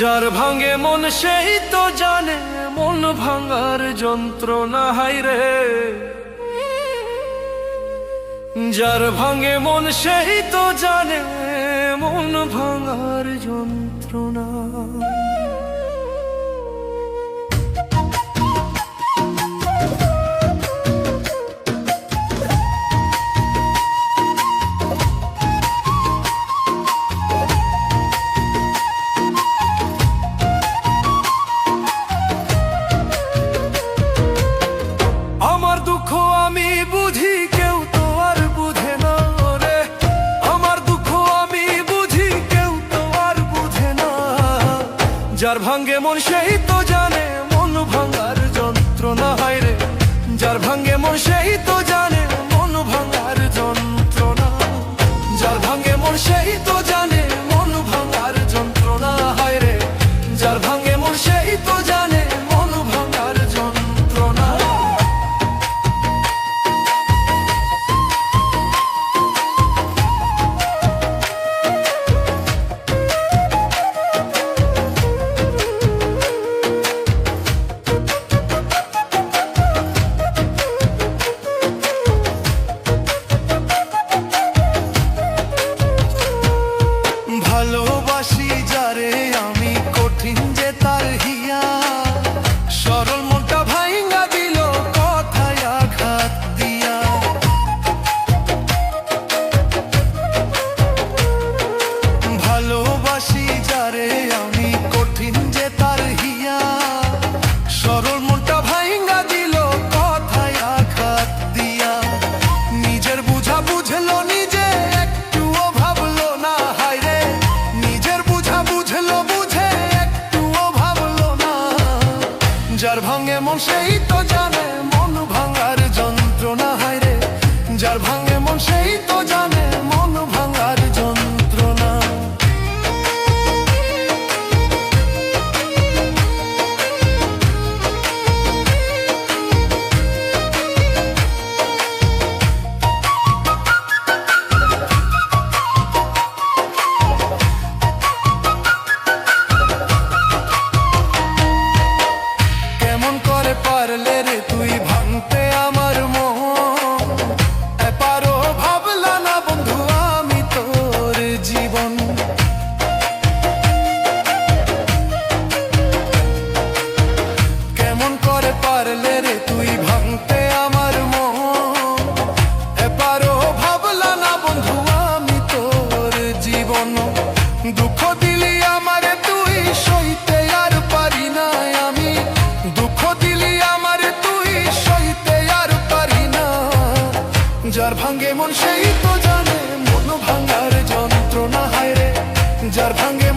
যার ভাঙে মন, সেই তো জানে মন ভাঙার যন্ত্রণা হাই রে। যার ভাঙে মন, সেই তো জানে মন ভাঙার যন্ত্রণা। ভাঙ্গে মন সেই তো সেই তো জান পারলে রে তুই ভাঙতে আমার সেই তো জানে মনো ভাঙার যন্ত্রণা হায় রে যার ভাঙে